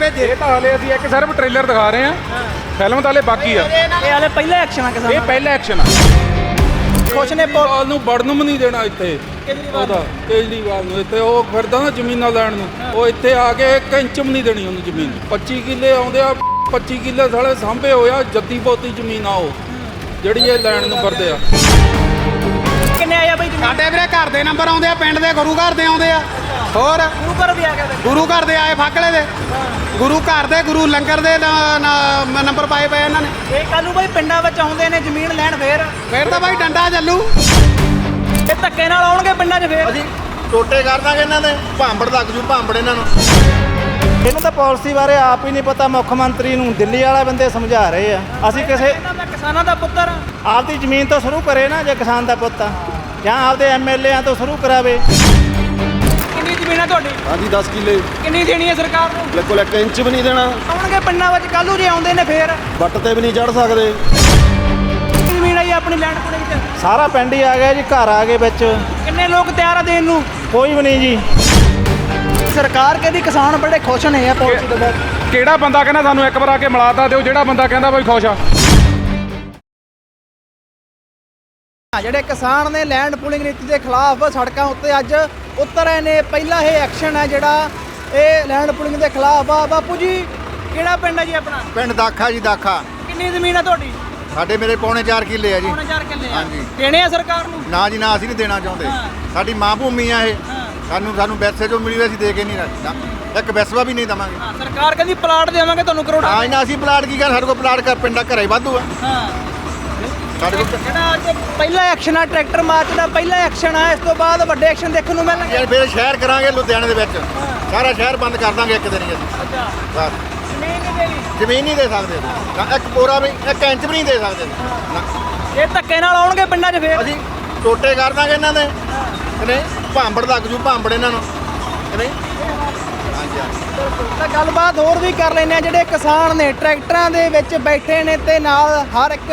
ਭੇਜੇ ਇਹ ਤਾਂ ਹਲੇ ਅਸੀਂ ਇੱਕ ਸਿਰਫ ਟ੍ਰੇਲਰ ਦਿਖਾ ਰਹੇ ਹਾਂ। ਫਿਲਮ ਤਾਂ ਹਲੇ ਬਾਕੀ ਆ। ਇਹ ਹਾਲੇ ਪਹਿਲਾ ਐਕਸ਼ਨ ਆ ਇਹ ਕਿਸਾਨਾਂ ਪਹਿਲਾ ਐਕਸ਼ਨ ਆ। ਖੁਸ਼ ਨੇ ਪੁ- ਕੇਜਰੀਵਾਲ ਨੂੰ ਵੜਨ ਨੂੰ ਨਹੀਂ ਦੇਣਾ ਇੱਥੇ। ਉਹਦਾ ਕੇਜਰੀਵਾਲ ਨੂੰ ਇੱਥੇ ਉਹ ਫਿਰਦਾ ਨਾ ਜ਼ਮੀਨਾਂ ਲੈਣ ਨੂੰ। ਉਹ ਇੱਥੇ ਆ ਕੇ ਇੱਕ ਇੰਚ ਵੀ ਨਹੀਂ ਦੇਣੀ ਉਹਨੂੰ ਜ਼ਮੀਨ। 25 ਕਿੱਲੇ ਆਉਂਦੇ ਆ 25 ਕਿੱਲੇ ਸਾਲੇ ਸਾਂਭੇ ਹੋਇਆ ਜੱਦੀ ਪੋਤੀ ਜ਼ਮੀਨ ਆ ਉਹ। ਜਿਹੜੀ ਇਹ ਲੈਣ ਨੂੰ ਫਿਰਦੇ ਆ। ਕਿੰਨੇ ਆਇਆ ਬਈ ਸਾਡੇ ਵੀਰੇ ਘਰ ਦੇ ਨੰਬਰ ਆਉਂਦੇ ਆ ਪਿੰਡ ਦੇ ਗੁਰੂ ਘਰ ਦੇ ਆਉਂਦੇ ਆ। ਹੋਰ? ਗੁਰੂ ਘਰ ਵੀ ਆ ਗਿਆ ਫਿਰ। ਗੁਰੂ ਘਰ ਦੇ ਆਏ ਫਾਕਲੇ ਦੇ? ਗੁਰੂ ਘਰ ਦੇ ਗੁਰੂ ਲੰਗਰ ਦੇ ਨ- ਨ- ਨੰਬਰ ਪਾਏ ਪਏ ਇਹਨਾਂ ਨੇ? ਇਹ ਕੱਲ ਬਈ ਪਿੰਡਾਂ ਵਿੱਚ ਆਉਂਦੇ ਨੇ ਜ਼ਮੀਨ ਲੈਣ ਫੇਰ। ਫੇਰ ਤਾਂ ਬਾਈ ਡੰਡਾ ਚੱਲੂ ਇਹ ਧੱਕੇ ਨਾਲ ਆਉਣਗੇ ਪਿੰਡਾਂ 'ਚ ਫੇਰ। ਟੋਟੇ ਕਰ ਦਾਂਗੇ ਇਹਨਾਂ ਦੇ। ਭਾਂਬੜ ਲੱਗ ਜੂ ਭਾਂਬੜ ਇਹਨਾਂ ਨੂੰ। ਇਹਨੂੰ ਤਾਂ ਪਾਲਿਸੀ ਬਾਰੇ ਆਪ ਹੀ ਨਹੀਂ ਪਤਾ ਮੁੱਖ ਮੰਤਰੀ ਨੂੰ ਦਿੱਲੀ ਵਾਲੇ ਬੰਦੇ ਸਮਝਾ ਰਹੇ ਆ। ਅਸੀਂ ਕਿਸੇ ਕਿਸਾਨਾਂ ਦਾ ਪੁੱਤਰ। ਆਪਦੀ ਜ਼ਮੀਨ ਤੋਂ ਸ਼ੁਰੂ ਕਰੇ ਨਾ ਜੇ ਕਿਸਾਨ ਦਾ ਪੁੱਤ ਆ। ਜਾਂ ਆਪਦੇ ਐਮਐਲਏਆਂ ਤੋਂ ਸ਼ੁਰੂ ਕਰਾਵੇ। ਜ਼ਮੀਨ ਹੈ ਤੁਹਾਡੀ? ਹਾਂਜੀ 10 ਕਿੱਲੇ। ਕਿੰਨੀ ਦੇਣੀ ਹੈ ਸਰਕਾਰ ਨੂੰ? ਬਿਲਕੁਲ ਇੱਕ ਇੰਚ ਵੀ ਨਹੀਂ ਦੇਣਾ। ਆਉਣਗੇ ਪਿੰਡਾਂ ਵਿੱਚ ਕੱਲ ਜੇ ਆਉਂਦੇ ਨੇ ਫੇਰ। ਵੱਟ ਤੇ ਵੀ ਨਹੀਂ ਚੜ ਸਕਦੇ। ਕਿੰਨੀ ਜ਼ਮੀਨ ਆਈ ਆਪਣੀ ਲੈਂਡ ਪੁਲਿੰਗ 'ਚ ਸਾਰਾ ਪਿੰਡ ਹੀ ਆ ਗਿਆ ਜੀ ਘਰ ਆ ਗਏ ਵਿੱਚ। ਕਿੰਨੇ ਲੋਕ ਤਿਆਰ ਆ ਦੇਣ ਨੂੰ? ਕੋਈ ਵੀ ਨਹੀਂ ਜੀ। ਸਰਕਾਰ ਕਹਿੰਦੀ ਕਿਸਾਨ ਬੜੇ ਖੁਸ਼ ਨੇ ਆ ਪਾਲਿਸੀ ਦੇ ਬਾਅਦ ਕਿਹੜਾ ਬੰਦਾ ਕਹਿੰਦਾ ਸਾਨੂੰ ਇੱਕ ਵਾਰ ਆ ਕੇ ਮਿਲਾਤਾ ਦਿਓ ਜਿਹੜਾ ਬੰਦਾ ਕਹਿੰਦਾ ਬਈ ਖੁਸ਼ ਆ। ਜਿਹੜੇ ਕਿਸਾਨ ਨੇ ਲੈਂਡ ਪੂਲਿੰਗ ਨੀਤੀ ਦੇ ਖਿਲਾਫ ਸੜਕਾਂ ਉੱਤੇ ਅੱਜ ਉਤਰ ਰਹੇ ਨੇ। ਪਹਿਲਾ ਇਹ ਐਕਸ਼ਨ ਹੈ ਜਿਹੜਾ ਇਹ ਲੈਂਡ ਪੂਲਿੰਗ ਦੇ ਖਿਲਾਫ ਆ। ਬਾਪੂ ਜੀ ਕਿਹੜਾ ਪਿੰਡ ਹੈ ਜੀ ਆਪਣਾ? ਪਿੰਡ ਦਾਖਾ ਜੀ ਦਾਖਾ। ਕਿੰਨੀ ਜ਼ਮੀਨ ਹੈ ਤੁਹਾਡੀ? ਸਾਡੇ ਮੇਰੇ ਪੌਣੇ 4 ਕਿੱਲੇ ਆ ਜੀ। 4000 ਕਿੱਲੇ ਆ। ਹਾਂਜੀ। ਦੇਣੇ ਆ ਸਰਕਾਰ ਨੂੰ? ਨਾ ਜੀ ਨਾ ਅਸੀਂ ਨਹੀਂ ਦੇਣਾ ਚਾਹੁੰਦੇ। ਸਾਡੀ ਮਾਂ ਭੂਮੀ ਆ ਇਹ। ਸਾਨੂੰ ਸਾਨੂੰ ਵੈਸੇ ਜੋ ਮਿਲੀ ਅਸੀਂ ਦੇ ਕੇ ਨਹੀਂ ਰੱਖਦਾ ਇੱਕ ਵੈਸਵਾ ਵੀ ਨਹੀਂ ਦਵਾਂਗੇ। ਹਾਂ, ਸਰਕਾਰ ਕਹਿੰਦੀ ਪਲਾਟ ਦੇਵਾਂਗੇ ਤੁਹਾਨੂੰ ਕਰੋੜਾਂ ਹਾਂ ਇਹਨਾਂ ਅਸੀਂ ਪਲਾਟ ਕੀ ਕਰ ਸਾਡੇ ਕੋਲ ਪਲਾਟ ਕਰ ਪਿੰਡਾਂ ਘਰੇ ਵਾਧੂ ਆ। ਹਾਂ। ਸਾਡੇ ਕੋਲ ਜਿਹੜਾ ਅੱਜ ਪਹਿਲਾ ਐਕਸ਼ਨ ਆ ਟਰੈਕਟਰ ਮਾਰਚ ਦਾ ਪਹਿਲਾ ਐਕਸ਼ਨ ਆ ਇਸ ਤੋਂ ਬਾਅਦ ਵੱਡੇ ਐਕਸ਼ਨ ਦੇਖਣ ਨੂੰ ਮਿਲਣਗੇ। ਯਾਰ ਫਿਰ ਸ਼ਹਿਰ ਕਰਾਂਗੇ ਲੁਧਿਆਣੇ ਦੇ ਵਿੱਚ। ਸਾਰਾ ਸ਼ਹਿਰ ਬੰਦ ਕਰ ਦਾਂਗੇ ਇੱਕ ਦਿਨ ਹੀ ਅਸੀਂ। ਅੱਛਾ। ਬਸ। ਜ਼ਮੀਨ ਨਹੀਂ ਦੇਣੀ। ਜ਼ਮੀਨ ਨਹੀਂ ਦੇ ਸਕਦੇ ਨਾ ਇੱਕ ਪੋਰਾ ਵੀ ਇੱਕ ਇੰਚ ਵੀ ਨਹੀਂ ਦੇ ਸਕਦੇ ਨਾ। ਇਹ ਧੱਕੇ ਨਾਲ ਆਉਣਗੇ ਪਿੰਡਾਂ 'ਚ ਫੇਰ। ਅਸੀਂ ਟੋਟੇ ਕਰ ਦਾਂਗੇ ਇਹਨਾਂ ਦੇ। ਕਿ ਨਹੀਂ? ਭਾਂਬੜ ਲੱਗ ਜੂ ਭਾਂਬੜ ਇਹਨਾਂ ਨੂੰ। ਕਿ ਨਹੀਂ? ਹਾਂਜੀ ਹਾਂਜੀ। ਤਾਂ ਗੱਲਬਾਤ ਹੋਰ ਵੀ ਕਰ ਲੈਂਦੇ ਆ ਜਿਹੜੇ ਕਿਸਾਨ ਨੇ ਟਰੈਕਟਰਾਂ ਦੇ ਵਿੱਚ ਬੈਠੇ ਨੇ ਤੇ ਨਾਲ ਹਰ ਇੱਕ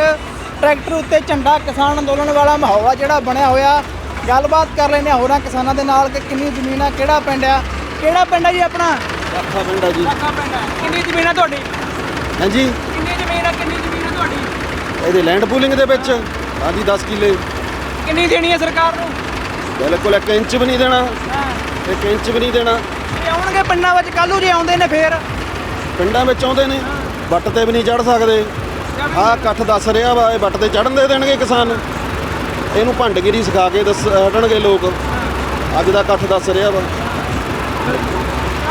ਟਰੈਕਟਰ ਉੱਤੇ ਝੰਡਾ ਕਿਸਾਨ ਅੰਦੋਲਨ ਵਾਲਾ ਮਾਹੌਲ ਆ ਜਿਹੜਾ ਬਣਿਆ ਹੋਇਆ। ਗੱਲਬਾਤ ਕਰ ਆ ਹੋਰਾਂ ਕਿਸਾਨਾਂ ਦੇ ਨਾਲ ਕਿ ਕਿੰਨੀ ਜ਼ਮੀਨ ਆ ਕਿਹੜਾ ਪਿੰਡ ਆ? ਕਿਹੜਾ ਪਿੰਡ ਆ ਜੀ ਆਪਣਾ? ਅੱਖਾ ਪਿੰਡਾ ਜੀ। ਲੱਖਾ ਪਿੰਡ ਆ। ਕਿੰਨੀ ਜ਼ਮੀਨ ਆ ਤੁਹਾਡੀ? ਹਾਂਜੀ। ਕਿੰਨੀ ਜ਼ਮੀਨ ਆ ਕਿੰਨੀ ਜ਼ਮੀਨ ਆ ਤੁਹਾਡੀ? ਇਹਦੇ ਲੈਂਡ ਪੂਲਿੰਗ ਦੇ ਵਿੱਚ। ਹਾਂਜੀ 10 ਕਿੱਲੇ। ਕਿੰਨੀ ਦੇਣੀ ਹੈ ਸਰਕਾਰ ਨੂੰ? ਬਿਲਕੁਲ ਇੱਕ ਇੰਚ ਵੀ ਨਹੀਂ ਦੇਣਾ। ਹਾਂ। ਇੱਕ ਇੰਚ ਵੀ ਨਹੀਂ ਦੇਣਾ। ਇਹ ਆਉਣਗੇ ਪਿੰਡਾਂ ਵਿੱਚ ਕੱਲ੍ਹ ਨੂੰ ਜੇ ਆਉਂਦੇ ਨੇ ਫੇਰ? ਪਿੰਡਾਂ ਵਿੱਚ ਆਉਂਦੇ ਨੇ। ਵੱਟ ਤੇ ਵੀ ਨਹੀਂ ਚੜ ਸਕਦੇ। ਆਹ ਇਕੱਠ ਦੱਸ ਰਿਹਾ ਵਾ, ਇਹ ਵੱਟ ਤੇ ਚੜਨ ਦੇ ਦੇਣਗੇ ਕਿਸਾਨ। ਇਹਨੂੰ ਭੰਡਗਿਰੀ ਸਿਖਾ ਕੇ ਦੱਸ, ਹਟਣਗੇ ਲੋਕ। ਅੱਜ ਦਾ ਇਕੱਠ ਦੱਸ ਰਿਹਾ ਵਾ।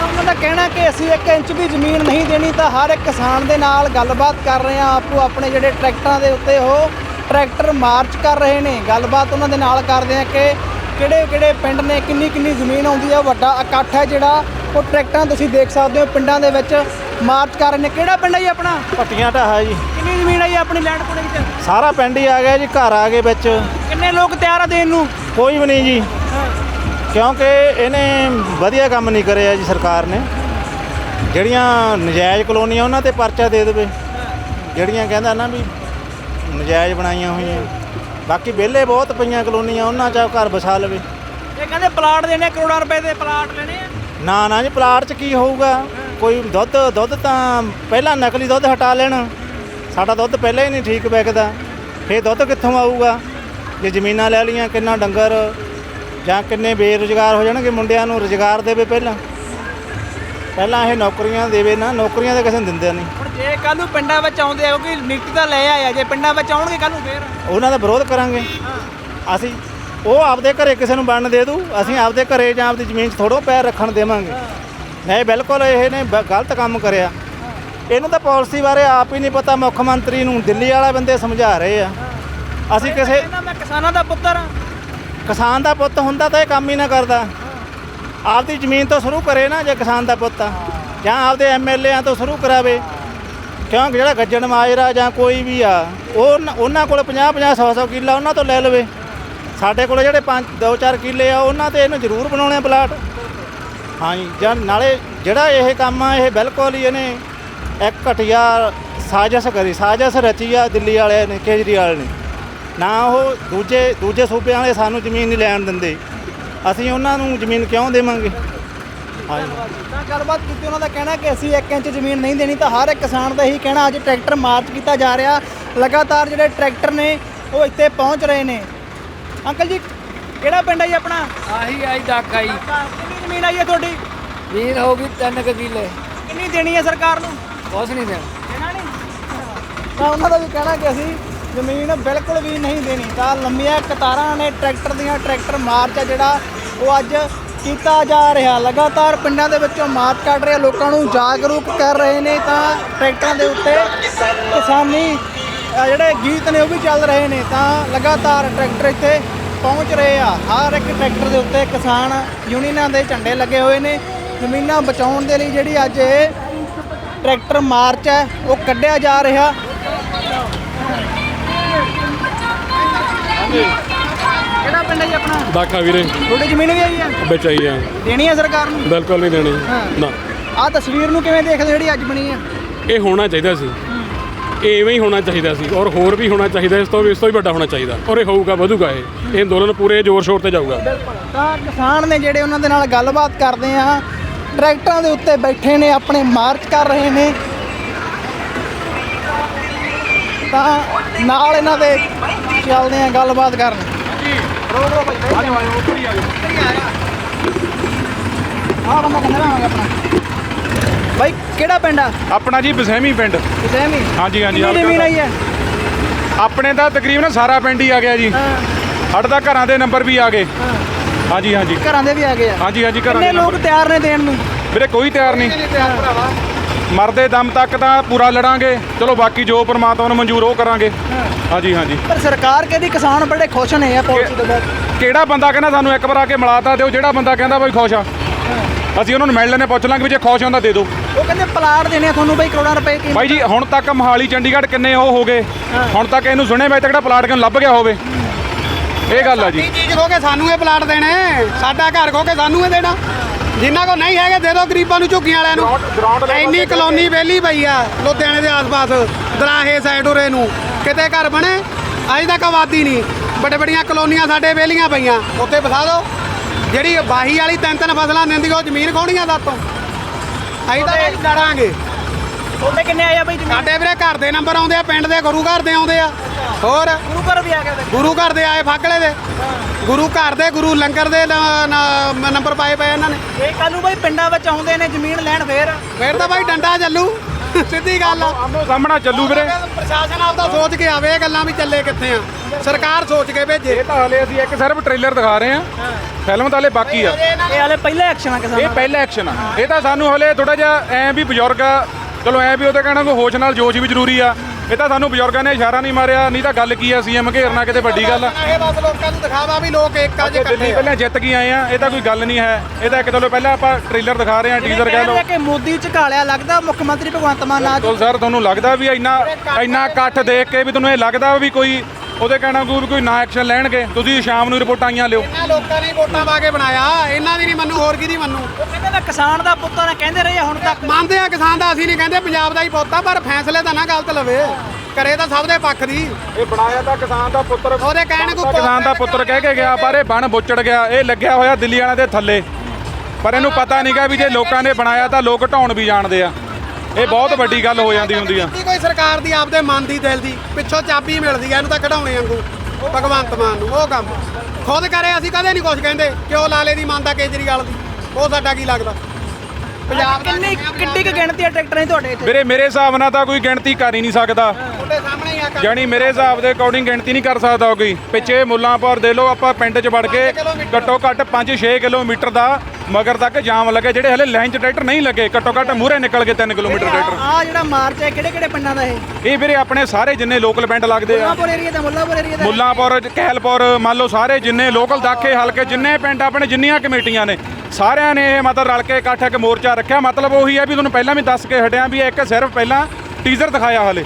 ਉਹਨਾਂ ਦਾ ਕਹਿਣਾ ਕਿ ਅਸੀਂ 1 ਇੰਚ ਵੀ ਜ਼ਮੀਨ ਨਹੀਂ ਦੇਣੀ, ਤਾਂ ਹਰ ਇੱਕ ਕਿਸਾਨ ਦੇ ਨਾਲ ਗੱਲਬਾਤ ਕਰ ਰਹੇ ਆ ਆਪੋ ਆਪਣੇ ਜਿਹੜੇ ਟਰੈਕਟਰਾਂ ਦੇ ਉੱਤੇ ਉਹ ਟਰੈਕਟਰ ਮਾਰਚ ਕਰ ਰਹੇ ਨੇ। ਗੱਲਬਾਤ ਉਹਨਾਂ ਦੇ ਨਾਲ ਕਰਦੇ ਆ ਕਿ ਕਿਹੜੇ ਕਿਹੜੇ ਪਿੰਡ ਨੇ, ਕਿੰਨੀ ਕਿੰਨੀ ਜ਼ਮੀਨ ਆਉਂਦੀ ਆ, ਵੱਡਾ ਇਕੱਠ ਹੈ ਜਿਹੜਾ, ਉਹ ਟਰੈਕਟਰਾਂ ਤੁਸੀਂ ਦੇਖ ਸਕਦੇ ਹੋ, ਪਿੰਡਾਂ ਦੇ ਵਿੱਚ ਮਾਰਚ ਕਰ ਰਹੇ ਨੇ। ਕਿਹੜਾ ਪਿੰਡ ਹੈ ਜੀ ਆਪਣਾ? ਪੱਟੀਆਂ ਢਾਹਾ ਜੀ। ਕਿੰਨੀ ਜ਼ਮੀਨ ਹੈ ਜੀ ਆਪਣੀ ਲੈਂਡ ਪੁਲਿੰਗ 'ਚ ਸਾਰਾ ਪਿੰਡ ਹੀ ਆ ਗਿਆ ਜੀ ਘਰ ਆ ਗਏ ਵਿੱਚ। ਕਿੰਨੇ ਲੋਕ ਤਿਆਰ ਆ ਦੇਣ ਨੂੰ? ਕੋਈ ਵੀ ਨਹੀਂ ਜੀ। ਕਿਉਂਕਿ ਇਹਨੇ ਵਧੀਆ ਕੰਮ ਨਹੀਂ ਕਰਿਆ ਜੀ ਸਰਕਾਰ ਨੇ। ਜਿਹੜੀਆਂ ਨਜਾਇਜ਼ ਕਲੋਨੀਆਂ ਉਹਨਾਂ ਤੇ ਪਰਚਾ ਦੇ ਦੇਵੇ। ਜਿਹੜੀਆਂ ਕਹਿੰਦਾ ਨਾ ਵੀ ਨਜਾਇਜ਼ ਬਣਾਈਆਂ ਹੋਈਆਂ। ਬਾਕੀ ਵਿਹਲੇ ਬਹੁਤ ਪਈਆਂ ਕਲੋਨੀਆਂ ਉਹਨਾਂ 'ਚ ਘਰ ਵਸਾ ਲਵੇ। ਇਹ ਕਹਿੰਦੇ ਪਲਾਟ ਦੇਣੇ ਕਰੋੜਾਂ ਰੁਪਏ ਦੇ ਪਲਾਟ ਲੈਣੇ ਆ। ਨਾ ਨਾ ਜੀ ਪਲਾਟ 'ਚ ਕੀ ਹੋਊਗਾ? ਕੋਈ ਦੁੱਧ ਦੁੱਧ ਤਾਂ ਪਹਿਲਾਂ ਨਕਲੀ ਦੁੱਧ ਹਟਾ ਲੈਣ। ਸਾਡਾ ਦੁੱਧ ਪਹਿਲਾਂ ਹੀ ਨਹੀਂ ਠੀਕ ਵਿਕਦਾ। ਫੇਰ ਦੁੱਧ ਕਿੱਥੋਂ ਆਊਗਾ? ਜੇ ਜ਼ਮੀਨਾਂ ਲੈ ਲਈਆਂ ਕਿੰਨਾ ਡੰਗਰ ਜਾਂ ਕਿੰਨੇ ਬੇਰੁਜ਼ਗਾਰ ਹੋ ਜਾਣਗੇ ਮੁੰਡਿਆਂ ਨੂੰ ਰੁਜ਼ਗਾਰ ਦੇਵੇ ਪਹਿਲਾਂ? ਪਹਿਲਾਂ ਇਹ ਨੌਕਰੀਆਂ ਦੇਵੇ ਨਾ ਨੌਕਰੀਆਂ ਤਾਂ ਕਿਸੇ ਨੂੰ ਦਿੰਦੇ ਨਹੀਂ। ਹੁਣ ਜੇ ਕੱਲ ਨੂੰ ਪਿੰਡਾਂ ਵਿੱਚ ਆਉਂਦੇ ਆ ਕਿਉਂਕਿ ਨੀਤੀ ਤਾਂ ਲੈ ਆਇਆ ਜੇ ਪਿੰਡਾਂ ਵਿੱਚ ਆਉਣਗੇ ਕੱਲ ਨੂੰ ਫੇਰ। ਉਹਨਾਂ ਦਾ ਵਿਰੋਧ ਕਰਾਂਗੇ। ਅਸੀਂ ਉਹ ਆਪਦੇ ਘਰੇ ਕਿਸੇ ਨੂੰ ਬਣਨ ਦੇ ਦੂ ਅਸੀਂ ਆਪਦੇ ਘਰੇ ਜਾਂ ਆਪਦੀ ਜ਼ਮੀਨ 'ਚ ਥੋੜੋ ਪੈਰ ਰੱਖਣ ਦੇਵਾਂਗੇ। ਨਹੀਂ ਬਿਲਕੁਲ ਇਹ ਨੇ ਬ- ਗਲਤ ਕੰਮ ਕਰਿਆ। ਇਹਨੂੰ ਤਾਂ ਪਾਲਿਸੀ ਬਾਰੇ ਆਪ ਹੀ ਨਹੀਂ ਪਤਾ ਮੁੱਖ ਮੰਤਰੀ ਨੂੰ ਦਿੱਲੀ ਵਾਲੇ ਬੰਦੇ ਸਮਝਾ ਰਹੇ ਆ। ਅਸੀਂ ਕਿਸੇ ਕਹਿੰਦਾ ਮੈਂ ਕਿਸਾਨਾਂ ਦਾ ਪੁੱਤਰ ਹਾਂ ਕਿਸਾਨ ਦਾ ਪੁੱਤ ਹੁੰਦਾ ਤਾਂ ਇਹ ਕੰਮ ਹੀ ਨਾ ਕਰਦਾ। ਆਪਦੀ ਜ਼ਮੀਨ ਤੋਂ ਸ਼ੁਰੂ ਕਰੇ ਨਾ ਜੇ ਕਿਸਾਨ ਦਾ ਪੁੱਤ ਆ। ਜਾਂ ਆਪਦੇ ਐਮਐਲਏਆਂ ਤੋਂ ਸ਼ੁਰੂ ਕਰਾਵੇ। ਕਿਉਂਕਿ ਜਿਹੜਾ ਗੱਜਣ ਮਾਜਰਾ ਜਾਂ ਕੋਈ ਵੀ ਆ ਉਹ ਉਹਨਾਂ- ਉਹਨਾਂ ਕੋਲ 50 50 100 100 ਕਿੱਲਾ ਉਹਨਾਂ ਤੋਂ ਲੈ ਲਵੇ। ਸਾਡੇ ਕੋਲ ਜਿਹੜੇ 5 2 4 ਕਿੱਲੇ ਆ ਉਹਨਾਂ ਤੇ ਇਹਨੂੰ ਜ਼ਰੂਰ ਬਣਾਉਣੇ ਆ ਪਲਾਟ। ਹਾਂਜੀ, ਜਾਂ ਨਾਲੇ ਜਿਹੜਾ ਇਹ ਕੰਮ ਆ, ਇਹ ਬਿਲਕੁਲ ਹੀ ਇਹਨੇ ਇੱਕ ਘਟੀਆ ਸਾਜ਼ਿਸ਼ ਕਰੀ। ਸਾਜ਼ਿਸ਼ ਰਚੀ ਆ ਦਿੱਲੀ ਵਾਲਿਆਂ ਨੇ, ਕੇਜਰੀਵਾਲ ਨੇ। ਨਾ ਉਹ ਦੂਜੇ ਦੂਜੇ ਸੂਬਿਆਂ ਵਾਲੇ ਸਾਨੂੰ ਜ਼ਮੀਨ ਨਹੀਂ ਲੈਣ ਦਿੰਦੇ। ਅਸੀਂ ਉਹਨਾਂ ਨੂੰ ਜ਼ਮੀਨ ਕਿਉਂ ਦੇਵਾਂਗੇ? ਹਾਂਜੀ। ਤਾਂ ਗੱਲਬਾਤ ਕੀਤੀ, ਉਹਨਾਂ ਦਾ ਕਹਿਣਾ ਕਿ ਅਸੀਂ 1 ਇੰਚ ਜ਼ਮੀਨ ਨਹੀਂ ਦੇਣੀ ਤਾਂ ਹਰ ਇੱਕ ਕਿਸਾਨ ਦਾ ਇਹੀ ਕਹਿਣਾ, ਅੱਜ ਟਰੈਕਟਰ ਮਾਰਚ ਕੀਤਾ ਜਾ ਰਿਹਾ। ਲਗਾਤਾਰ ਜਿਹੜੇ ਟਰੈਕਟਰ ਨੇ, ਉਹ ਇੱਥੇ ਪਹੁੰਚ ਰਹੇ ਨੇ। ਅੰਕਲ ਜੀ ਕਿਹੜਾ ਪਿੰਡ ਹੈ ਜੀ ਆਪਣਾ? ਆਹੀ ਆਈ ਡਾਕਾ ਹੀ ਕਿੰਨੀ ਜ਼ਮੀਨ ਆਈ ਹੈ ਤੁਹਾਡੀ? ਵੀਰ ਹੋ ਗਈ ਤਿੰਨ ਕੁ ਕਿੱਲੇ। ਕਿੰਨੀ ਦੇਣੀ ਹੈ ਸਰਕਾਰ ਨੂੰ? ਕੁਛ ਨਹੀਂ ਦੇਣਾ। ਦੇਣਾ ਨਹੀਂ? ਤਾਂ ਉਹਨਾਂ ਦਾ ਵੀ ਕਹਿਣਾ ਕਿ ਅਸੀਂ ਜ਼ਮੀਨ ਬਿਲਕੁਲ ਵੀ ਨਹੀਂ ਦੇਣੀ। ਤਾਂ ਲੰਮੀਆਂ ਕਤਾਰਾਂ ਨੇ ਟਰੈਕਟਰ ਦੀਆਂ ਟਰੈਕਟਰ ਮਾਰਚ ਆ ਜਿਹੜਾ ਉਹ ਅੱਜ ਕੀਤਾ ਜਾ ਰਿਹਾ। ਲਗਾਤਾਰ ਪਿੰਡਾਂ ਦੇ ਵਿੱਚੋਂ ਮਾਰਚ ਕੱਢ ਰਹੇ ਲੋਕਾਂ ਨੂੰ ਜਾਗਰੂਕ ਕਰ ਰਹੇ ਨੇ ਤਾਂ ਟਰੈਕਟਰਾਂ ਦੇ ਉੱਤੇ ਕਿਸਾਨੀ ਅ, ਜਿਹੜੇ ਗੀਤ ਨੇ ਉਹ ਵੀ ਚੱਲ ਰਹੇ ਨੇ। ਤਾਂ ਲਗਾਤਾਰ ਟਰੈਕਟਰ ਇੱਥੇ ਪਹੁੰਚ ਰਹੇ ਆ। ਹਰ ਇੱਕ ਟਰੈਕਟਰ ਦੇ ਉੱਤੇ ਕਿਸਾਨ ਯੂਨੀਅਨਾਂ ਦੇ ਝੰਡੇ ਲੱਗੇ ਹੋਏ ਨੇ। ਜ਼ਮੀਨਾਂ ਬਚਾਉਣ ਦੇ ਲਈ ਜਿਹੜੀ ਅੱਜ ਇਹ ਟਰੈਕਟਰ ਮਾਰਚ ਹੈ ਉਹ ਕੱਢਿਆ ਜਾ ਰਿਹਾ। ਕਿਹੜਾ ਪਿੰਡ ਹੈ ਜੀ ਆਪਣਾ? ਦਾਖਾ ਵੀਰੇ। ਤੁਹਾਡੀ ਜ਼ਮੀਨ ਵੀ ਆਈ ਹੈ ਵਿੱਚ ਆਈ ਆ। ਦੇਣੀ ਹੈ ਸਰਕਾਰ ਨੂੰ? ਬਿਲਕੁਲ ਨਹੀਂ ਦੇਣੀ। ਹਾਂ। ਨਾ। ਆਹ ਤਸਵੀਰ ਨੂੰ ਕਿਵੇਂ ਦੇਖਦੇ ਹੋ ਜਿਹੜੀ ਅੱਜ ਬਣੀ ਹੈ ਇਹ ਹੋਣਾ ਚਾਹੀਦਾ ਸੀ। ਇਹ ਐਵੇਂ ਹੀ ਹੋਣਾ ਚਾਹੀਦਾ ਸੀ ਔਰ ਹੋਰ ਵੀ ਹੋਣਾ ਚਾਹੀਦਾ ਇਸ ਤੋਂ ਵੀ ਇਸ ਤੋਂ ਵੀ ਵੱਡਾ ਹੋਣਾ ਚਾਹੀਦਾ। ਔਰ ਇਹ ਹੋਊਗਾ ਵਧੂਗਾ ਇਹ। ਇਹ ਅੰਦੋਲਨ ਪੂਰੇ ਜ਼ੋਰ ਸ਼ੋਰ ਤੇ ਜਾਊਗਾ। ਤਾਂ ਕਿਸਾਨ ਨੇ ਜਿਹੜੇ ਉਹਨਾਂ ਦੇ ਨਾਲ ਗੱਲਬਾਤ ਕਰਦੇ ਆ ਟਰੈਕਟਰਾਂ ਦੇ ਉੱਤੇ ਬੈਠੇ ਨੇ ਆਪਣੇ ਮਾਰਚ ਕਰ ਰਹੇ ਨੇ। ਤਾਂ ਨਾਲ ਇਹਨਾਂ ਦੇ ਚੱਲਦੇ ਆ ਗੱਲਬਾਤ ਕਰਨ। ਭਾਈ ਆ ਬੰਦਾ ਕਿੰਨਾ ਆਵਾਂਗੇ ਆਪਣਾ? ਭਾਈ ਕਿਹੜਾ ਪਿੰਡ ਆ? ਆਪਣਾ ਜੀ ਬਸਹਿਮੀ ਪਿੰਡ। ਸਹਿਮੀ ਹਾਂਜੀ, ਹਾਂਜੀ, ਕਿੰਨੀ ਜ਼ਮੀਨ ਆਈ ਹੈ? ਆਪਣੇ ਤਾਂ ਤਕਰੀਬਨ ਸਾਰਾ ਪਿੰਡ ਹੀ ਆ ਗਿਆ ਜੀ। ਹਾਂ। ਸਾਡੇ ਤਾਂ ਘਰਾਂ ਦੇ ਨੰਬਰ ਵੀ ਆ ਗਏ। ਹਾਂਜੀ ਹਾਂਜੀ। ਘਰਾਂ ਦੇ ਵੀ ਆ ਗਏ ਆ। ਹਾਂਜੀ ਹਾਂਜੀ ਘਰਾਂ ਕਿੰਨੇ ਦੇ ਲੋਕ ਨੰਬਰ ਤਿਆਰ ਨੇ ਦੇਣ ਨੂੰ? ਵੀਰੇ ਕੋਈ ਤਿਆਰ ਨਹੀਂ। ਮਰਦੇ ਦਮ ਤੱਕ ਤਾਂ ਪੂਰਾ ਲੜਾਂਗੇ। ਚਲੋ ਬਾਕੀ ਜੋ ਪ੍ਰਮਾਤਮਾ ਨੂੰ ਮਨਜ਼ੂਰ ਉਹ ਕਰਾਂਗੇ। ਹਾਂਜੀ ਹਾਂਜੀ। ਪਰ ਸਰਕਾਰ ਕਹਿੰਦੀ ਕਿਸਾਨ ਬੜੇ ਖੁਸ਼ ਨੇ ਆ ਪਾਲਿਸੀ ਤੋਂ ਬਾਅਦ। ਕਿਹੜਾ ਬੰਦਾ ਕਹਿੰਦਾ ਸਾਨੂੰ ਇੱਕ ਵਾਰ ਆ ਕੇ ਮਿਲਾਤਾ ਦਿਓ ਜਿਹੜਾ ਬੰਦਾ ਕਹਿੰਦਾ ਬਈ ਖੁਸ਼ ਆ। ਅਸੀਂ ਉਹਨਾਂ ਨੂੰ ਮਿਲ ਲੈਣੇ ਪੁੱਛ ਲਾਂਗੇ ਵੀ ਜੇ ਖੁਸ਼ ਹੁੰਦਾ ਦੇ ਦਿਓ। ਉਹ ਕਹਿੰਦੇ ਪਲਾਟ ਦੇਣੇ ਆ ਤੁਹਾਨੂੰ ਬਈ ਕਰੋੜਾਂ ਰੁਪਏ ਕੀ ਬਾਈ ਜੀ ਹੁਣ ਤੱਕ ਮਹਾਲੀ ਚੰਡੀਗੜ੍ਹ ਕਿੰਨੇ ਉਹ ਹੋ ਗਏ। ਹੁਣ ਤੱਕ ਇਹਨੂੰ ਸੁਣੇ ਮੈਂ ਕਿਹੜਾ ਪਲਾਟ ਕਿਉਂ ਲੱਭ ਗਿਆ ਹੋਵੇ। ਇਹ ਗੱਲ ਆ ਜੀ। ਕੀ ਚੀਜ਼ ਖੋ ਕੇ ਸਾਨੂੰ ਇਹ ਪਲਾਟ ਦੇਣੇ ਸਾਡਾ ਘਰ ਖੋ ਕੇ ਸਾਨੂੰ ਇਹ ਦੇਣਾ। ਜਿਨ੍ਹਾਂ ਕੋ ਨਹੀਂ ਹੈਗੇ ਦੇ ਦਿਓ ਗਰੀਬਾਂ ਨੂੰ ਝੁੱਗੀਆਂ ਵਾਲਿਆਂ ਨੂੰ। ਇੰਨੀ ਕਲੋਨੀ ਵੇਲੀ ਪਈ ਆ ਲੁਧਿਆਣੇ ਦੇ ਆਸ-ਪਾਸ ਦਰਾਹੇ ਸਾਈਡ ਉਰੇ ਨੂੰ। ਕਿਤੇ ਘਰ ਬਣੇ ਅਜੇ ਤੱਕ ਆਬਾਦੀ ਨਹੀਂ। ਵੱਡੇ ਵੱਡੀਆਂ ਕਲੋਨੀਆਂ ਸਾਡੇ ਵੇਲੀਆਂ ਪਈਆਂ। ਉੱਥੇ ਵਸਾ ਦਿਓ। ਜਿਹੜੀ ਬਾਹੀ ਵਾਲੀ ਤਿੰਨ ਤਿੰਨ ਫਸਲਾਂ ਦਿੰਦੀ ਉਹ ਜ਼ਮੀਨ ਖੋਣੀਆਂ ਦਾ ਤੋਂ? ਅਸੀਂ ਤਾਂ ਇਹ ਲੜਾਂਗੇ। ਤੁਹਾਡੇ ਕਿੰਨੇ ਆਏ ਆ ਬਈ ਜ਼ਮੀਨ? ਸਾਡੇ ਵੀਰੇ ਘਰ ਦੇ ਨੰਬਰ ਆਉਂਦੇ ਆ ਪਿੰਡ ਦੇ ਗੁਰੂ ਘਰ ਦੇ ਆਉਂਦੇ ਆ। ਹੋਰ? ਗੁਰੂ ਘਰ ਵੀ ਆ ਗਿਆ ਉਹਦੇ। ਗੁਰੂ ਘਰ ਦੇ ਆਏ ਫਾਕਲੇ ਦੇ। ਗੁਰੂ ਘਰ ਦੇ ਗੁਰੂ ਲੰਗਰ ਦੇ ਨੰਬਰ ਪਾਏ ਪਏ ਇਹਨਾਂ ਨੇ। ਇਹ ਕੱਲ ਨੂੰ ਬਈ ਪਿੰਡਾਂ ਵਿੱਚ ਆਉਂਦੇ ਨੇ ਜ਼ਮੀਨ ਲੈਣ ਫੇਰ। ਫੇਰ ਤਾਂ ਬਾਈ ਡੰਡਾ ਚੱਲੂ। ਸਿੱਧੀ ਗੱਲ ਆ। ਆਮੋ ਸਾਹਮਣਾ ਚੱਲੂ ਵੀਰੇ। ਪ੍ਰਸ਼ਾਸਨ ਆਪਦਾ ਸੋਚ ਕੇ ਆਵੇ ਇਹ ਗੱਲਾਂ ਵੀ ਚੱਲੇ ਕਿੱਥੇ ਆ। ਸਰਕਾਰ ਸੋਚ ਕੇ ਭੇਜੇ। ਇਹ ਤਾਂ ਹਲੇ ਅਸੀਂ ਇੱਕ ਸਿਰਫ ਟ੍ਰੇਲਰ ਦਿਖਾ ਰਹੇ ਆ ਫਿਲਮ ਤਾਂ ਹਲੇ ਬਾਕੀ ਆ। ਇਹ ਹਾਲੇ ਪਹਿਲਾ ਐਕਸ਼ਨ ਆ ਇਹ ਕਿਸਾਨਾਂ ਦਾ। ਪਹਿਲਾ ਐਕਸ਼ਨ ਆ। ਇਹ ਤਾਂ ਸਾਨੂੰ ਹਲੇ ਥੋੜਾ ਜਿਹਾ ਐ ਵੀ ਬਜ਼ੁਰਗ ਆ। ਚਲੋ ਐ ਵੀ ਉਹਦੇ ਕਹਿਣਾ ਕੋਈ ਹੋਸ਼ ਨਾਲ ਜੋਸ਼ ਵੀ ਜ਼ਰੂਰੀ ਆ। ਇਹ ਤਾਂ ਸਾਨੂੰ ਬਜ਼ੁਰਗਾਂ ਨੇ ਇਸ਼ਾਰਾ ਨਹੀਂ ਮਾਰਿਆ ਨਹੀਂ ਤਾਂ ਗੱਲ ਕੀ ਆ ਸੀਐਮ ਘੇਰਨਾ ਕਿਤੇ ਵੱਡੀ ਗੱਲ ਆ। ਇਹ ਬਸ ਲੋਕਾਂ ਨੂੰ ਦਿਖਾਵਾ ਵੀ ਲੋਕ ਇੱਕ ਅੱਜ ਇਕੱਠੇ ਆ। ਪਹਿਲਾਂ ਜਿੱਤ ਕੇ ਆਏ ਆ ਇਹ ਤਾਂ ਕੋਈ ਗੱਲ ਨਹੀਂ ਹੈ। ਇਹ ਤਾਂ ਇੱਕ ਚਲੋ ਪਹਿਲਾਂ ਆਪਾਂ ਟ੍ਰੇਲਰ ਦਿਖਾ ਰਹੇ ਆ ਟੀਜ਼ਰ ਕਹਿ ਲਓ। ਕਿ ਮੋਦੀ ਝਕਾਲਿਆ ਲੱਗਦਾ ਮੁੱਖ ਮੰਤਰੀ ਭਗਵੰਤ ਮਾਨ ਨਾਲ ਸਰ ਤੁਹਾਨੂੰ ਲੱਗਦਾ ਵੀ ਇੰਨਾ ਇੰਨਾ ਇਕੱਠ ਦੇਖ ਕੇ ਵੀ ਤੁਹਾਨੂੰ ਇਹ ਲੱਗਦਾ ਵੀ ਕੋਈ ਉਹਦੇ ਕਹਿਣਾ ਕੋਈ ਕੋਈ ਨਾ ਐਕਸ਼ਨ ਲੈਣਗੇ। ਤੁਸੀਂ ਸ਼ਾਮ ਨੂੰ ਰਿਪੋਰਟਾਂ ਆਈਆਂ ਲਿਓ। ਇਹਨਾਂ ਲੋਕਾਂ ਨੇ ਵੋਟਾਂ ਪਾ ਕੇ ਬਣਾਇਆ। ਇਹਨਾਂ ਦੀ ਨਹੀਂ ਮੰਨੂ ਹੋਰ ਕਿਹਦੀ ਮੰਨੂ? ਉਹ ਕਹਿੰਦੇ ਮੈਂ ਕਿਸਾਨ ਦਾ ਪੁੱਤਾਂ ਨੇ ਕਹਿੰਦੇ ਰਹੇ ਆ ਹੁਣ ਤੱਕ। ਮੰਨਦੇ ਆ ਕਿਸਾਨ ਦਾ ਅਸੀਂ ਨਹੀਂ ਕਹਿੰਦੇ ਪੰਜਾਬ ਦਾ ਹੀ ਪੋਤਾ ਪਰ ਫੈਸਲੇ ਤਾਂ ਨਾ ਗਲਤ ਲਵੇ। ਕਰੇ ਤਾਂ ਸਭ ਦੇ ਪੱਖ ਦੀ। ਇਹ ਬਣਾਇਆ ਤਾਂ ਕਿਸਾਨ ਦਾ ਪੁੱਤਰ। ਉਹਦੇ ਕਹਿਣ ਕੋ ਕਿਸਾਨ ਦਾ ਪੁੱਤਰ ਕਹਿ ਕੇ ਗਿਆ ਪਰ ਇਹ ਬਣ ਬੁੱਚੜ ਗਿਆ। ਇਹ ਲੱਗਿਆ ਹੋਇਆ ਦਿੱਲੀ ਵਾਲਿਆਂ ਦੇ ਥੱਲੇ। ਪਰ ਇਹਨੂੰ ਪਤਾ ਨਹੀਂਗਾ ਵੀ ਜੇ ਲੋਕਾਂ ਨੇ ਬਣਾਇਆ ਤਾਂ ਲੋਕ ਢਾਉਣ ਵੀ ਜਾਣਦੇ ਆ। ਇਹ ਬਹੁਤ ਵੱਡੀ ਗੱਲ ਹੋ ਜਾਂਦੀ ਹੁੰਦੀ ਆ। ਕੋਈ ਸਰਕਾਰ ਦੀ ਆਪਦੇ ਮਨ ਦੀ ਦਿਲ ਦੀ ਪਿੱਛੋਂ ਚਾਬੀ ਮਿਲਦੀ ਆ ਇਹਨੂੰ ਤਾਂ ਕਢਾਉਣੇ ਵਾਂਗੂ ਭਗਵੰਤ ਮਾਨ ਨੂੰ ਉਹ ਕੰਮ। ਖੁਦ ਕਰੇ ਅਸੀਂ ਕਦੇ ਨਹੀਂ ਕੁਝ ਕਹਿੰਦੇ ਕਿਉਂ ਲਾਲੇ ਦੀ ਮੰਨਦਾ ਕੇਜਰੀਵਾਲ ਦੀ। ਉਹ ਸਾਡਾ ਕੀ ਲੱਗਦਾ? ਪੰਜਾਬ ਦਾ ਕਿੰਨੀ ਕਿੱਡੀ ਕੁ ਗਿਣਤੀ ਆ ਟਰੈਕਟਰਾਂ ਦੀ ਤੁਹਾਡੇ ਇੱਥੇ? ਵੀਰੇ ਮੇਰੇ ਹਿਸਾਬ ਨਾਲ ਤਾਂ ਕੋਈ ਗਿਣਤੀ ਕਰ ਹੀ ਨਹੀਂ ਸਕਦਾ। ਤੁਹਾਡੇ ਸਾਹਮਣੇ ਜਾਣੀ ਮੇਰੇ ਹਿਸਾਬ ਦੇ ਅਕੋਰਡਿੰਗ ਗਿਣਤੀ ਨਹੀਂ ਕਰ ਸਕਦਾ ਕੋਈ। ਪਿੱਛੇ ਮੁੱਲਾਂਪੁਰ ਦੇ ਲੋ ਆਪਾਂ ਪਿੰਡ 'ਚ ਵੜ ਕੇ ਘੱਟੋ ਘੱਟ 5-6 ਕਿਲੋਮੀਟਰ ਦਾ ਮਗਰ ਤੱਕ ਜਾਮ ਲੱਗੇ ਜਿਹੜੇ ਹਲੇ ਲਾਈਨ 'ਚ ਟਰੈਕਟਰ ਨਹੀਂ ਲੱਗੇ ਘੱਟੋ ਘੱਟ ਮੂਹਰੇ ਨਿਕਲ ਗਏ 3 ਕਿਲੋਮੀਟਰ ਟਰੈਕਟਰ। ਆ ਜਿਹੜਾ ਮਾਰਚ ਹੈ ਕਿਹੜੇ ਕਿਹੜੇ ਪਿੰਡਾਂ ਦਾ ਇਹ? ਇਹ ਵੀਰੇ ਆਪਣੇ ਸਾਰੇ ਜਿੰਨੇ ਲੋਕਲ ਪਿੰਡ ਲੱਗਦੇ ਆ। ਮੁੱਲਾਪੁਰ ਏਰੀਆ ਦਾ ਮੁੱਲਾਪੁਰ ਏਰੀਆ ਦਾ। ਮੁੱਲਾਂਪੁਰ ਕੈਲਪੁਰ ਮੰਨ ਲਓ ਸਾਰੇ ਜਿੰਨੇ ਲੋਕਲ ਦਾਖੇ ਹਲਕੇ ਜਿੰਨੇ ਪਿੰਡ ਆਪਣੇ ਜਿੰਨੀਆਂ ਕਮੇਟੀਆਂ ਨੇ ਸਾਰਿਆਂ ਨੇ ਇਹ ਮਤਲਬ ਰਲ ਕੇ ਇਕੱਠ ਇੱਕ ਮੋਰਚਾ ਰੱਖਿਆ। ਮਤਲਬ ਉਹੀ ਹੈ ਵੀ ਤੁਹਾਨੂੰ ਪਹਿਲਾਂ ਵੀ ਦੱਸ ਕੇ ਹਟਿਆ ਵੀ ਇੱਕ ਸਿਰਫ ਪਹਿਲਾਂ ਟੀਜ਼ਰ ਦਿਖਾਇਆ ਹਲੇ।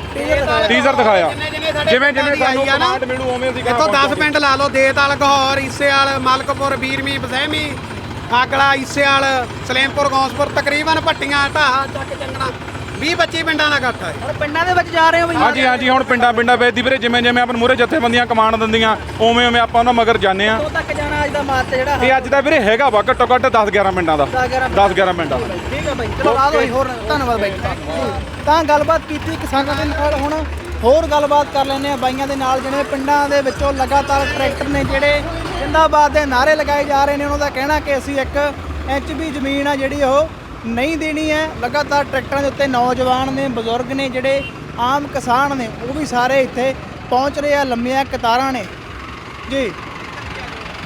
ਟੀਜ਼ਰ ਦਿਖਾਇਆ। ਜਿਵੇਂ ਜਿਵੇਂ ਸਾਨੂੰ ਕਮਾਂਡ ਮਿਲੂ ਉਵੇਂ ਅਸੀਂ ਇੱਥੋਂ 10 ਪਿੰਡ ਲਾ ਲਓ ਦੇਤਾਲ ਗਹੌਰ ਈਸੇਵਾਲ ਮਲਕਪੁਰ ਬੀਰਮੀ ਬਸਹਿਮੀ ਆਗਲਾ ਈਸੇਵਾਲ ਸਲੇਮਪੁਰ ਗੌਂਸਪੁਰ ਤਕਰੀਬਨ ਭੱਟੀਆਂ ਢਾਹਾ ਚੱਕ ਚੰਗਣਾ। 20 25 ਪਿੰਡਾਂ ਦਾ ਇਕੱਠ ਹੈ। ਹੁਣ ਪਿੰਡਾਂ ਦੇ ਵਿੱਚ ਜਾ ਰਹੇ ਹੋ ਬਈ? ਹਾਂਜੀ ਹਾਂਜੀ ਹੁਣ ਪਿੰਡਾਂ ਪਿੰਡਾਂ ਵੇਚਦੀ ਵੀਰੇ ਜਿਵੇਂ ਜਿਵੇਂ ਆਪਾਂ ਮੂਰੇ ਜਥੇਬੰਦੀਆਂ ਕਮਾਂਡ ਦਿੰਦੀਆਂ ਉਵੇਂ ਉਵੇਂ ਆਪਾਂ ਉਹਨਾਂ ਮਗਰ ਜਾਂਦੇ ਆ ਤੱਕ ਜਾਣਾ ਅੱਜ ਦਾ ਮਾਰਚ ਜਿਹੜਾ ਇਹ ਅੱਜ ਦਾ ਵੀਰੇ ਹੈਗਾ ਵਾ ਘੱਟੋ ਘੱਟ 10 11 ਮਿੰਟਾਂ ਦਾ। 10 11 ਮਿੰਟਾਂ ਦਾ। ਠੀਕ ਹੈ ਬਾਈ ਚਲੋ ਆ ਦੋ ਹੋਰ ਧੰਨਵਾਦ ਬਾਈ। ਤਾਂ ਗੱਲਬਾਤ ਕੀਤੀ ਕਿਸਾਨਾਂ ਦੇ ਨਾਲ ਹੁਣ ਹੋਰ ਗੱਲਬਾਤ ਕਰ ਲੈਂਦੇ ਆ ਬਾਈਆਂ ਦੇ ਨਾਲ ਜਿਹੜੇ ਪਿੰਡਾਂ ਦੇ ਵਿੱਚੋਂ ਲਗਾਤਾਰ ਟਰੈਕਟਰ ਨੇ ਜਿਹੜੇ ਜਿੰਦਾਬਾਦ ਦੇ ਨਾਰੇ ਲਗਾਏ ਜਾ ਰਹੇ ਨੇ ਉਹਨਾਂ ਦਾ ਕਹਿਣਾ ਕਿ ਅਸੀਂ ਇੱਕ ਇੰਚ ਵੀ ਜ਼ਮੀਨ ਆ ਜਿਹੜੀ ਉਹ ਨਹੀਂ ਦੇਣੀ ਹੈ। ਲਗਾਤਾਰ ਟਰੈਕਟਰਾਂ ਦੇ ਉੱਤੇ ਨੌਜਵਾਨ ਨੇ ਬਜ਼ੁਰਗ ਨੇ ਜਿਹੜੇ ਆਮ ਕਿਸਾਨ ਨੇ ਉਹ ਵੀ ਸਾਰੇ ਇੱਥੇ ਪਹੁੰਚ ਰਹੇ ਆ ਲੰਮੀਆਂ ਕਤਾਰਾਂ ਨੇ। ਜੀ।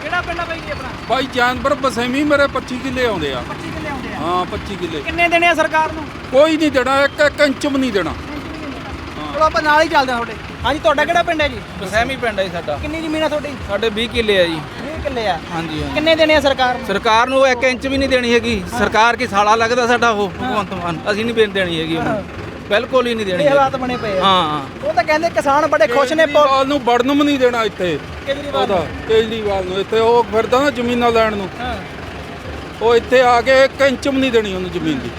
ਕਿਹੜਾ ਪਿੰਡ ਆ ਬਾਈ ਜੀ ਆਪਣਾ? ਬਾਈ ਜਾਨਵਰ ਬਸੇਮੀ ਮੇਰੇ 25 ਕਿੱਲੇ ਆਉਂਦੇ ਆ। 25 ਕਿੱਲੇ ਆਉਂਦੇ ਆ। ਹਾਂ 25 ਕਿੱਲੇ। ਕਿੰਨੇ ਦੇਣੇ ਆ ਸਰਕਾਰ ਨੂੰ? ਕੋਈ ਨਹੀਂ ਦੇਣਾ ਇੱਕ ਇੱਕ ਇੰਚ ਵੀ ਨਹੀਂ ਦੇਣਾ। ਚਲੋ ਆਪਾਂ ਨਾਲ ਹੀ ਚੱਲਦੇ ਹਾਂ ਤੁਹਾਡੇ। ਹਾਂਜੀ ਤੁਹਾਡਾ ਕਿਹੜਾ ਪਿੰਡ ਹੈ ਜੀ? ਬਸੈਮੀ ਪਿੰਡ ਹੈ ਜੀ ਸਾਡਾ। ਕਿੰਨੀ ਜ਼ਮੀਨ ਆ ਤੁਹਾਡੀ? ਸਾਡੇ 20 ਕਿੱਲੇ ਆ ਜੀ। 20 ਕਿੱਲੇ ਆ? ਹਾਂਜੀ ਹਾਂ ਕਿੰਨੇ ਦੇਣੇ ਆ ਸਰਕਾਰ ਨੂੰ? ਸਰਕਾਰ ਨੂੰ 1 ਇੰਚ ਵੀ ਨਹੀਂ ਦੇਣੀ ਹੈਗੀ। ਸਰਕਾਰ ਕੀ ਸਾਲਾ ਲੱਗਦਾ ਸਾਡਾ ਉਹ? ਭਗਵੰਤ ਮਾਨ। ਅਸੀਂ ਨਹੀਂ ਬੇਨ ਦੇਣੀ ਹੈਗੀ ਉਹਨੂੰ। ਬਿਲਕੁਲ ਹੀ ਨਹੀਂ ਦੇਣੀ ਇਹ ਹੈਗੀ। ਹਾਲਾਤ ਬਣੇ ਪਏ ਆ। ਹਾਂ। ਹਾਂ ਉਹ ਤਾਂ ਕਹਿੰਦੇ ਕਿਸਾਨ ਬੜੇ ਖੁਸ਼ ਨੇ ਪੋ- ਕੇਜਰੀਵਾਲ ਨੂੰ ਵੜਨ ਵੀ ਨਹੀਂ ਦੇਣਾ ਇੱਥੇ। ਕੇਜਰੀਵਾਲ ਉਹਦਾ ਕੇਜਰੀਵਾਲ ਨੂੰ। ਇੱਥੇ ਉਹ ਫਿਰਦਾ ਨਾ ਜ਼ਮੀਨਾਂ ਲੈਣ ਨੂੰ। ਉਹ ਇੱਥੇ ਆ ਕੇ ਇੱਕ ਇੰਚ ਵੀ ਨਹੀਂ ਦੇਣੀ ਉਹਨੂੰ ਜ਼ਮੀਨ ਦੀ।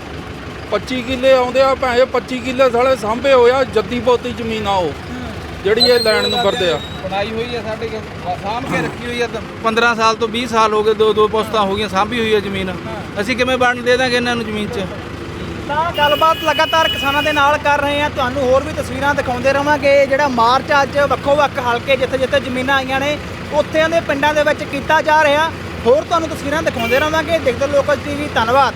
25 ਕਿੱਲੇ ਆਉਂਦੇ ਆ ਭਾਵੇਂ 25 ਕਿੱਲੇ ਸਾਲੇ ਸਾਂਭੇ ਹੋਇਆ ਜੱਦੀ ਪੋਤੀ ਜ਼ਮੀਨ ਆ ਉਹ। ਜਿਹੜੀ ਇਹ ਲੈਣ ਨੂੰ ਫਿਰਦੇ ਆ। ਬਣਾਈ ਹੋਈ ਹੈ ਸਾਡੇ ਕੋਲ। ਸਾਂਭ ਕੇ ਰੱਖੀ ਹੋਈ ਹੈ ਤਾਂ 15 ਸਾਲ ਤੋਂ 20 ਸਾਲ ਹੋ ਗਏ ਦੋ ਦੋ ਪੁਸਤਾਂ ਹੋ ਗਈਆਂ ਸਾਂਭੀ ਹੋਈ ਹੈ ਜ਼ਮੀਨ। ਅਸੀਂ ਕਿਵੇਂ ਵੰਡ ਦੇ ਦਾਂਗੇ ਇਹਨਾਂ ਨੂੰ ਜ਼ਮੀਨ 'ਚ? ਤਾਂ ਗੱਲਬਾਤ ਲਗਾਤਾਰ ਕਿਸਾਨਾਂ ਦੇ ਨਾਲ ਕਰ ਰਹੇ ਆ। ਤੁਹਾਨੂੰ ਹੋਰ ਵੀ ਤਸਵੀਰਾਂ ਦਿਖਾਉਂਦੇ ਰਵਾਂਗੇ। ਜਿਹੜਾ ਮਾਰਚ ਅੱਜ ਵੱਖੋ ਵੱਖ ਹਲਕੇ ਜਿੱਥੇ ਜਿੱਥੇ ਜ਼ਮੀਨਾਂ ਆਈਆਂ ਨੇ ਉੱਥੇ ਦੇ ਪਿੰਡਾਂ ਦੇ ਵਿੱਚ ਕੀਤਾ ਜਾ ਰਿਹਾ। ਹੋਰ ਤੁਹਾਨੂੰ ਤਸਵੀਰਾਂ ਦਿਖਾਉਂਦੇ ਰਵਾਂਗੇ। ਦੇਖਦੇ ਲੋਕਲ ਟੀਵੀ ਧੰਨਵਾਦ।